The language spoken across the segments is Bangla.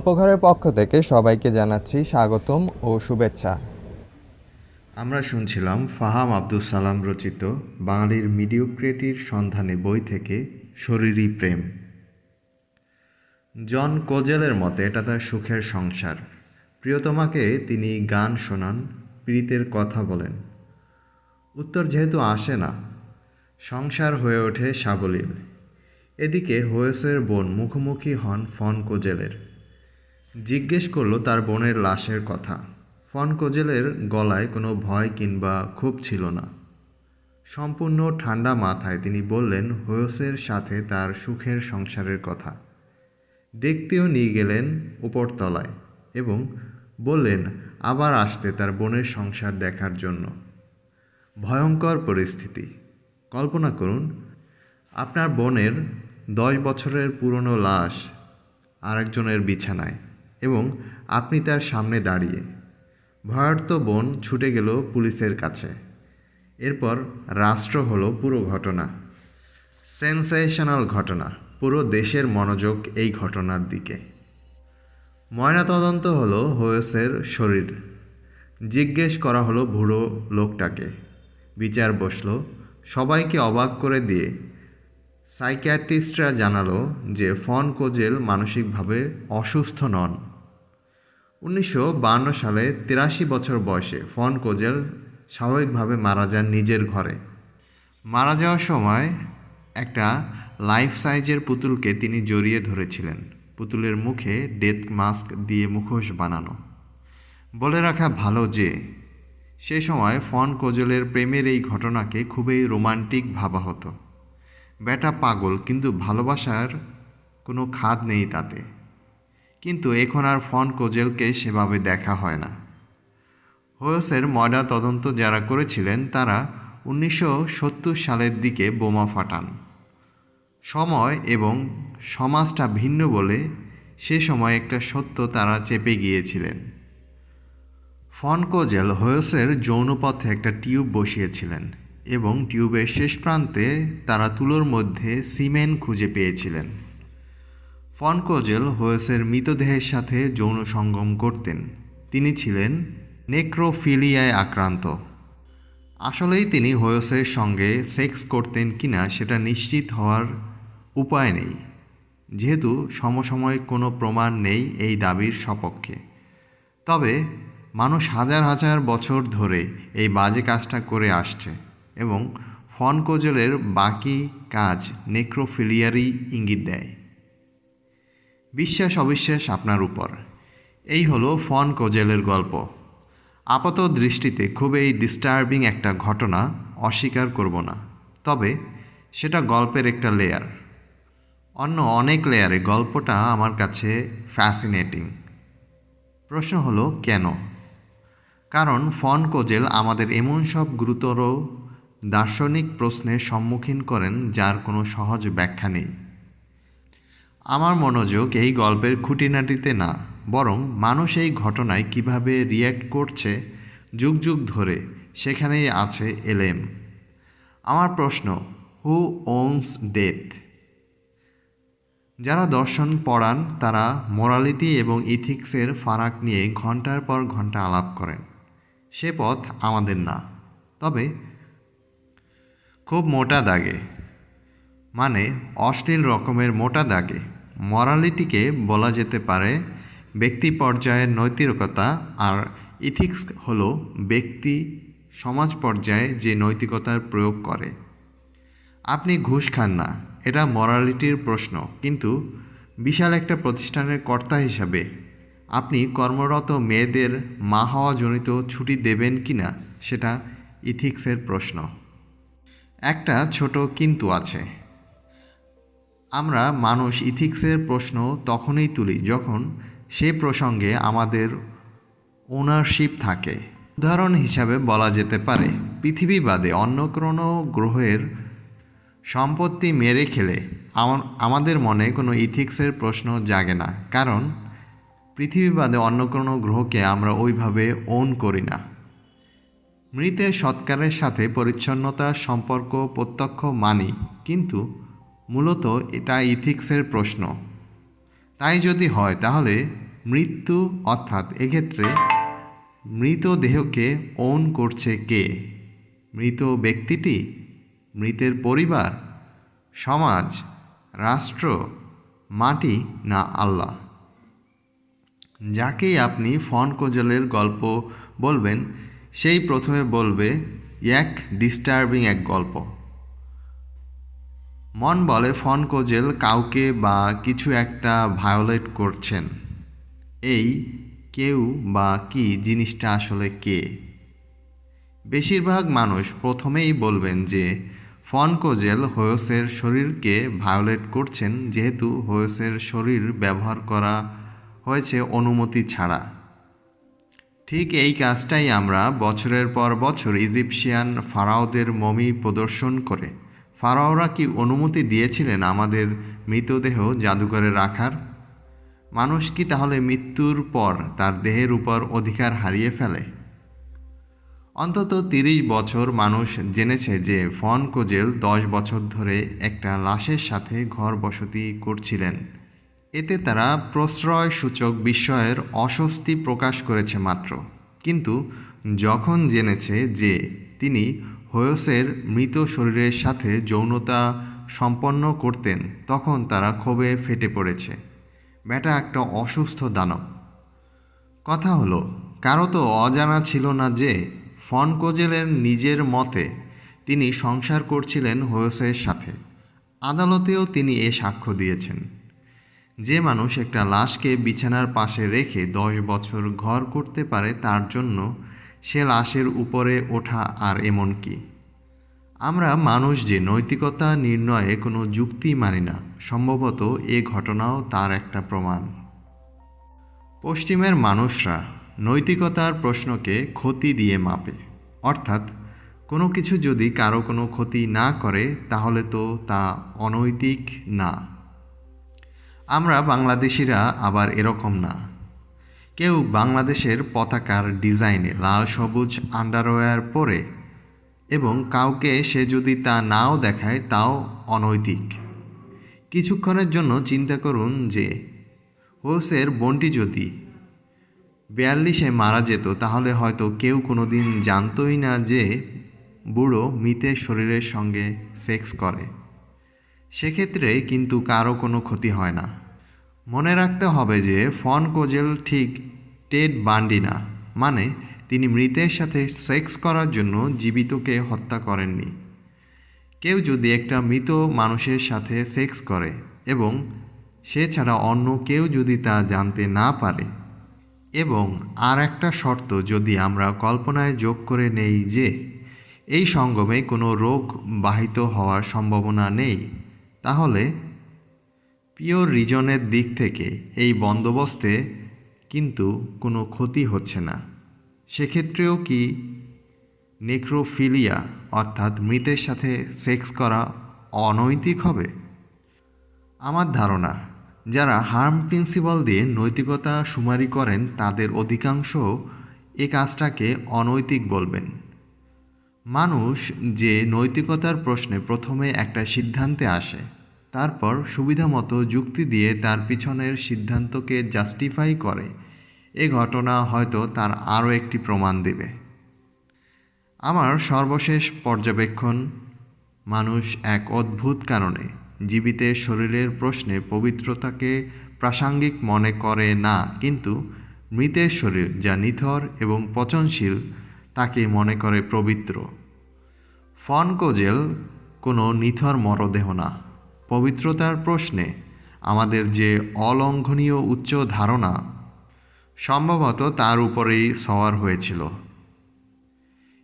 গল্পঘরের পক্ষ থেকে সবাইকে জানাচ্ছি স্বাগতম ও শুভেচ্ছা। আমরা শুনছিলাম ফাহাম আব্দুল সালাম রচিত বাঙালির মিডিওক্রেটির সন্ধানে বই থেকে শরীরী প্রেম। জন কোজেলের মতে এটা তার সুখের সংসার। প্রিয়তমাকে তিনি গান শোনান, প্রীতের কথা বলেন। উত্তর যেহেতু আসে না, সংসার হয়ে ওঠে সাবলীল। এদিকে হোয়েসের বোন মুখোমুখি হন ফন কোজেলের। জিজ্ঞেস করল তার বোনের লাশের কথা। ফন কোজেলের গলায় কোনো ভয় কিংবা ক্ষোভ ছিল না। সম্পূর্ণ ঠান্ডা মাথায় তিনি বললেন হোয়েসের সাথে তার সুখের সংসারের কথা। দেখতেও নিয়ে গেলেন উপরতলায় এবং বললেন, আবার আসতে তার বোনের সংসার দেখার জন্য। ভয়ঙ্কর পরিস্থিতি। কল্পনা করুন, আপনার বোনের দশ বছরের পুরনো লাশ আরেকজনের বিছানায়। এবং আপনি তার সামনে দাঁড়িয়ে। ভয়ার্ত বোন ছুটে গেল পুলিশের কাছে। এরপর রাষ্ট্র হলো পুরো ঘটনা। সেন্সেশনাল ঘটনা। পুরো দেশের মনোযোগ এই ঘটনার দিকে। ময়নাতদন্ত হলো হোয়েসের শরীর। জিজ্ঞেস করা হলো বুড়ো লোকটাকে। বিচার বসল। সবাইকে অবাক করে দিয়ে সাইকিয়াট্রিস্টরা জানালো যে ফন কোজেল মানসিকভাবে অসুস্থ নন। উনিশশো সালে তিরাশি বছর বয়সে ফন কোজেল স্বাভাবিকভাবে মারা যান নিজের ঘরে। মারা যাওয়ার সময় একটা লাইফ সাইজের পুতুলকে তিনি জড়িয়ে ধরেছিলেন। পুতুলের মুখে ডেথ মাস্ক দিয়ে মুখোশ বানানো। বলে রাখা ভালো যে, সে সময় ফন কোজলের প্রেমের এই ঘটনাকে খুবই রোমান্টিক ভাবা হতো। বেটা পাগল, কিন্তু ভালোবাসার কোনো খাদ নেই তাতে। কিন্তু এখন আর ফন কোজেলকে সেভাবে দেখা হয় না। হোয়সের ময়না তদন্ত যারা করেছিলেন, তারা উনিশশো সত্তর সালের দিকে বোমা ফাটান। সময় এবং সমাজটা ভিন্ন বলে সে সময় একটা সত্য তারা চেপে গিয়েছিলেন। ফন কোজেল হোয়সের যৌনপথে একটা টিউব বসিয়েছিলেন এবং টিউবের শেষ প্রান্তে তারা তুলোর মধ্যে সিমেন্ট খুঁজে পেয়েছিলেন। ফন কোজেল হোয়েসের মৃতদেহের সাথে যৌন সঙ্গম করতেন। তিনি ছিলেন নেক্রোফিলিয়ায় আক্রান্ত। আসলেই তিনি হোয়েসের সঙ্গে সেক্স করতেন কিনা সেটা নিশ্চিত হওয়ার উপায় নেই। যেহেতু সমসাময়িক কোনো প্রমাণ নেই এই দাবির সপক্ষে। তবে মানুষ হাজার হাজার বছর ধরে এই বাজে কাজটা করে আসছে এবং ফন কোজলের বাকি কাজ নেক্রোফিলিয়ারই ইঙ্গিত দেয়। বিশ্বাস অবিশ্বাস আপনার উপর। এই হলো ফন কোজেলের গল্প। আপাত দৃষ্টিতে খুবই ডিস্টার্বিং একটা ঘটনা অস্বীকার করব না। তবে সেটা গল্পের একটা লেয়ার অন্য অনেক লেয়ারে গল্পটা আমার কাছে ফ্যাসিনেটিং প্রশ্ন হলো, কেন? কারণ ফন কোজেল আমাদের এমন সব গুরুতর দার্শনিক প্রশ্নের সম্মুখীন করেন যার কোনো সহজ ব্যাখ্যা নেই। আমার মনোযোগ এই গল্পের খুঁটিনাটিতে না, বরং মানুষ এই ঘটনায় কীভাবে রিয়্যাক্ট করছে যুগ যুগ ধরে সেখানেই আছে এলএম আমার প্রশ্ন হু ওনস ডেথ যারা দর্শন পড়ান, তারা মোরালিটি এবং ইথিক্সের ফারাক নিয়ে ঘণ্টার পর ঘণ্টা আলাপ করেন। সে পথ আমাদের না। তবে, খুব মোটা দাগে মানে অশ্লীল রকমের মোটা দাগে। মরালিটিকে বলা যেতে পারে ব্যক্তি পর্যায়ের নৈতিকতা আর ইথিক্স হলো ব্যক্তি সমাজ পর্যায়ে যে নৈতিকতার প্রয়োগ করে। আপনি ঘুষ খান না, এটা মরালিটির প্রশ্ন, কিন্তু বিশাল একটা প্রতিষ্ঠানের কর্তা হিসাবে আপনি কর্মরত মেয়েদের মা হওয়া জনিত ছুটি দেবেন কি না, সেটা ইথিক্সের প্রশ্ন। একটা ছোট কিন্তু আছে। আমরা মানুষ ইথিক্সের প্রশ্ন তখনই তুলি যখন সে প্রসঙ্গে আমাদের ওনারশিপ থাকে। উদাহরণ হিসাবে বলা যেতে পারে, পৃথিবী বাদে অন্য কোনো গ্রহের সম্পত্তি মেরে খেলে আমাদের মনে কোনো ইথিক্সের প্রশ্ন জাগে না, কারণ পৃথিবী বাদে অন্য কোনো গ্রহকে আমরা ওইভাবে ওন করি না। মৃতের সৎকারের সাথে পরিচ্ছন্নতার সম্পর্ক প্রত্যক্ষ মানি, কিন্তু মূলত এটা ইথিক্সের প্রশ্ন। তাই যদি হয়, তাহলে মৃত্যু, অর্থাৎ এক্ষেত্রে মৃতদেহকে ওন করছে কে? মৃত ব্যক্তিটি? মৃতের পরিবার? সমাজ? রাষ্ট্র? মাটি? না আল্লাহ? যাকেই আপনি ফন কোজলের গল্প বলবেন, সেই প্রথমে বলবে, এক ডিস্টার্বিং এক গল্প। মন বলে ফন কোজেল কাউকে বা কিছু একটা ভায়োলেট করছেন। এই কেউ বা কি জিনিসটা আসলে কে? বেশিরভাগ মানুষ প্রথমেই বলবেন যে, ফন কোজেল হোয়সের শরীরকে ভায়োলেট করছেন যেহেতু হোয়সের শরীর ব্যবহার করা হয়েছে অনুমতি ছাড়া। ঠিক এই কাজটাই আমরা বছরের পর বছর ইজিপশিয়ান ফারাওদের মমি প্রদর্শন করে। ফারাওরা কি অনুমতি দিয়েছিলেন আমাদের মৃতদেহ জাদুঘরে রাখার? মানুষ কি তাহলে মৃত্যুর পর তার দেহের উপর অধিকার হারিয়ে ফেলে? অন্তত তিরিশ বছর মানুষ জেনেছে যে ফন কোজেল দশ বছর ধরে একটা লাশের সাথে ঘর বসতি করছিলেন। এতে তারা প্রশ্রয়সূচক বিষয়ের অস্বস্তি প্রকাশ করেছে মাত্র। কিন্তু যখন জেনেছে যে তিনি হোয়সের মৃত শরীরের সাথে যৌনতা সম্পন্ন করতেন, তখন তারা ক্ষোভে ফেটে পড়েছে। ব্যাটা একটা অসুস্থ দানব। কথা হলো, কারও তো অজানা ছিল না যে ফন কোজেলের নিজের মতে তিনি সংসার করছিলেন হোয়সের সাথে। আদালতেও তিনি এ সাক্ষ্য দিয়েছেন। যে মানুষ একটা লাশকে বিছানার পাশে রেখে দশ বছর ঘর করতে পারে তার জন্য সে লাশের উপরে ওঠা আর এমন কি? আমরা মানুষ যে নৈতিকতা নির্ণয়ে কোনো যুক্তি মানি না, সম্ভবত এ ঘটনাও তার একটা প্রমাণ। পশ্চিমের মানুষরা নৈতিকতার প্রশ্নকে ক্ষতি দিয়ে মাপে। অর্থাৎ, কোনো কিছু যদি কারও কোনো ক্ষতি না করে, তাহলে তো তা অনৈতিক না। আমরা বাংলাদেশিরা আবার এরকম না। কেউ বাংলাদেশের পতাকার ডিজাইনে লাল, সবুজ আন্ডারওয়্যার পরে এবং কাউকে সে যদি তা নাও দেখায়, তাও অনৈতিক। কিছুক্ষণের জন্য চিন্তা করুন যে, হোসের বোনটি যদি বিয়াল্লিশে মারা যেত, তাহলে হয়তো কেউ কোনো দিন জানতই না যে বুড়ো মৃতের শরীরের সঙ্গে সেক্স করে। সেক্ষেত্রে কিন্তু কারও কোনো ক্ষতি হয় না। মনে রাখতে হবে যে ফন কোজেল ঠিক টেড বান্ডি না মানে তিনি মৃতের সাথে সেক্স করার জন্য জীবিতকে হত্যা করেননি। কেউ যদি একটা মৃত মানুষের সাথে সেক্স করে এবং সে ছাড়া অন্য কেউ যদি তা জানতে না পারে। এবং আর একটা শর্ত যদি আমরা কল্পনায় যোগ করে নেই যে এই সঙ্গমে কোনো রোগ বাহিত হওয়ার সম্ভাবনা নেই, তাহলে পিওর রিজনের দিক থেকে এই বন্দোবস্তে কিন্তু কোনো ক্ষতি হচ্ছে না। সেক্ষেত্রেও কি নেক্রোফিলিয়া, অর্থাৎ মৃতের সাথে সেক্স করা অনৈতিক হবে? আমার ধারণা, যারা হার্ম প্রিন্সিপাল দিয়ে নৈতিকতা সুমারি করেন, তাদের অধিকাংশ এ কাজটাকে অনৈতিক বলবেন। মানুষ যে নৈতিকতার প্রশ্নে প্রথমে একটা সিদ্ধান্তে আসে তারপর সুবিধামতো যুক্তি দিয়ে তার পিছনের সিদ্ধান্তকে জাস্টিফাই করে। এ ঘটনা হয়তো তার আরও একটি প্রমাণ দেবে। আমার সর্বশেষ পর্যবেক্ষণ, মানুষ এক অদ্ভুত কারণে জীবিতের শরীরের প্রশ্নে পবিত্রতাকে প্রাসঙ্গিক মনে করে না, কিন্তু মৃতের শরীর যা নিথর এবং পচনশীল, তাকে মনে করে পবিত্র। ফন কোজেল কোনো নিথর মরদেহ না। পবিত্রতার প্রশ্নে আমাদের যে অলঙ্ঘনীয় উচ্চ ধারণা, সম্ভবত তার উপরেই সওয়ার হয়েছিল।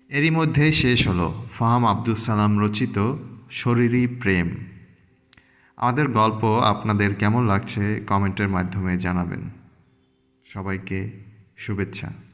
এরই মধ্যে শেষ হলো ফাহাম আব্দুল সালাম রচিত শরীরী প্রেম। আমাদের গল্প আপনাদের কেমন লাগছে কমেন্টের মাধ্যমে জানাবেন। সবাইকে শুভেচ্ছা।